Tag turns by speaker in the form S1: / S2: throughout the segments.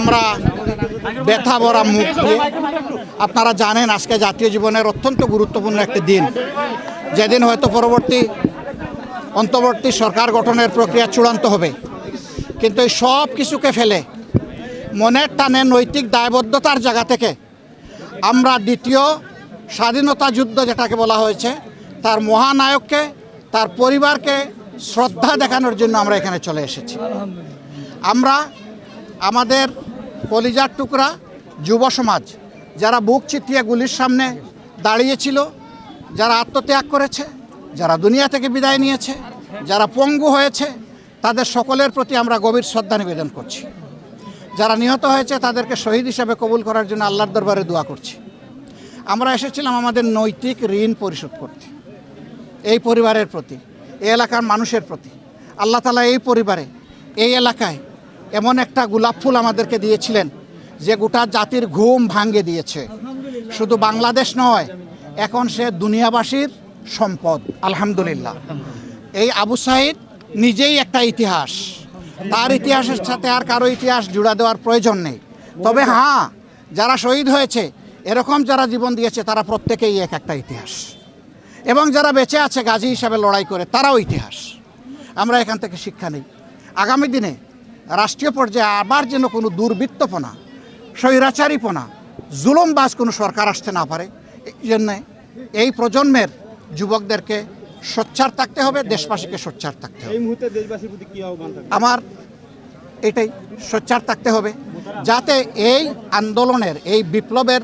S1: আমরা ব্যথা ভরা মুখ দিয়ে আপনারা জানেন আজকে জাতীয় জীবনের অত্যন্ত গুরুত্বপূর্ণ একটি দিন। যেদিন হয়তো পরবর্তী, অন্তর্বর্তী সরকার গঠনের প্রক্রিয়া চূড়ান্ত হবে। কিন্তু এই সব কিছুকে ফেলে মনের টানে নৈতিক দায়বদ্ধতার জায়গা থেকে আমরা দ্বিতীয় স্বাধীনতা যুদ্ধ যেটাকে বলা হয়েছে, তার মহানায়ককে, তার পরিবারকে শ্রদ্ধা দেখানোর জন্য আমরা এখানে চলে এসেছি। আমরা আমাদের কলিজার টুকরা যুব সমাজ, যারা বুক চিতিয়ে গুলির সামনে দাঁড়িয়েছিল, যারা আত্মত্যাগ করেছে, যারা দুনিয়া থেকে বিদায় নিয়েছে, যারা পঙ্গু হয়েছে, তাদের সকলের প্রতি আমরা গভীর শ্রদ্ধা নিবেদন করছি। যারা নিহত হয়েছে, তাদেরকে শহীদ হিসাবে কবুল করার জন্য আল্লাহর দরবারে দোয়া করছি। আমরা এসেছিলাম আমাদের নৈতিক ঋণ পরিশোধ করতে। এই পরিবারের প্রতি, এই এলাকার মানুষের প্রতি। আল্লাহ তালা এই পরিবারে, এই এলাকায় এমন একটা গোলাপ ফুল আমাদেরকে দিয়েছিলেন যে গোটা জাতির ঘুম ভাঙ্গে দিয়েছে। শুধু বাংলাদেশ নয়, এখন সে দুনিয়াবাসীর সম্পদ, আলহামদুলিল্লাহ। এই আবু সাইদ নিজেই একটা ইতিহাস। তার ইতিহাসের সাথে আর কারও ইতিহাস জুড়া দেওয়ার প্রয়োজন নেই। তবে হ্যাঁ যারা শহীদ হয়েছে, এরকম যারা জীবন দিয়েছে, তারা প্রত্যেকেই এক একটা ইতিহাস। এবং যারা বেঁচে আছে, গাজী হিসাবে লড়াই করে, তারাও ইতিহাস। আমরা এখান থেকে শিক্ষা নিই। আগামী দিনে রাষ্ট্রীয় পর্যায়ে আবার যেন কোনো দুর্বৃত্তপনা স্বৈরাচারীপনা জুলুমবাজ কোনো সরকার আসতে না পারে এই জন্যে এই প্রজন্মের যুবকদেরকে সোচ্চার থাকতে হবে দেশবাসীকে সোচ্চার থাকতে হবে। আমার এটাই সোচ্চার থাকতে হবে যাতে এই আন্দোলনের এই বিপ্লবের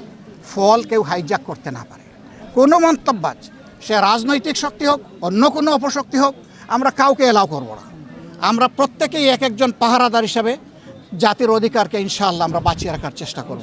S1: ফল কেউ হাইজ্যাক করতে না পারে। কোনো মন্তব্যাজ সে রাজনৈতিক শক্তি হোক অন্য কোনো অপশক্তি হোক আমরা কাউকে এলাও করব না। আমরা প্রত্যেকেই এক একজন পাহারাদার হিসাবে জাতির অধিকারকে ইনশাআল্লাহ আমরা বাঁচিয়ে রাখার চেষ্টা করব।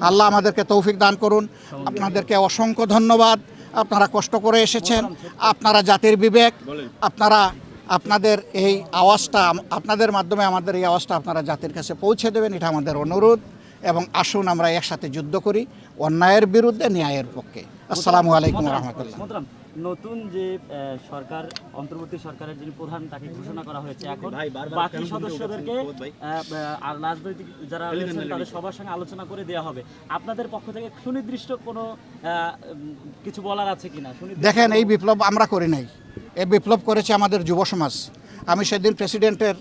S1: আল্লাহ আমাদেরকে তৌফিক দান করুন। আপনাদেরকে অসংখ্য ধন্যবাদ। আপনারা কষ্ট করে এসেছেন। আপনারা জাতির বিবেক। আপনারা, আপনাদের এই আওয়াজটা, আপনাদের মাধ্যমে আমাদের এই আওয়াজটা আপনারা জাতির কাছে পৌঁছে দেবেন। এটা আমাদের অনুরোধ এবং আসুন আমরা একসাথে যুদ্ধ করি। অন্যায়ের বিরুদ্ধে, ন্যায়ের পক্ষে। আসসালামু আলাইকুম রহমতুল্লাহ।
S2: নতুন যে সরকার অন্তর্বর্তী সরকারের যিনি প্রধান তাকে ঘোষণা করা হয়েছে এখন। বাকি সদস্যদেরকে রাজনৈতিক যারা রয়েছেন তাদের সবার সঙ্গে আলোচনা করে দেওয়া হবে। আপনাদের পক্ষ থেকে সুনির্দিষ্ট কোনো কিছু বলার আছে কিনা?
S1: দেখেন এই বিপ্লব আমরা করি নাই। এই বিপ্লব করেছে আমাদের যুব সমাজ। আমি সেদিন প্রেসিডেন্টের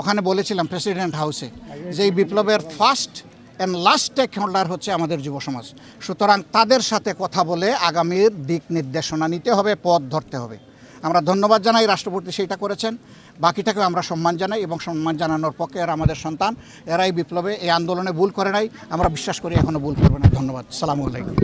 S1: ওখানে বলেছিলাম প্রেসিডেন্ট হাউসে যে এই বিপ্লবের first and last stakeholder হচ্ছে আমাদের যুব সমাজ। সুতরাং তাদের সাথে কথা বলে আগামীর দিক নির্দেশনা নিতে হবে, পথ ধরতে হবে। আমরা ধন্যবাদ জানাই, রাষ্ট্রপতি সেইটা করেছেন। বাকিটাকেও আমরা সম্মান জানাই এবং সম্মান জানানোর পক্ষে এরা আমাদের সন্তান। এরাই বিপ্লবে, এই আন্দোলনে ভুল করে নাই। আমরা বিশ্বাস করি এখনও ভুল করবে না। ধন্যবাদ। সালাম আলাইকুম।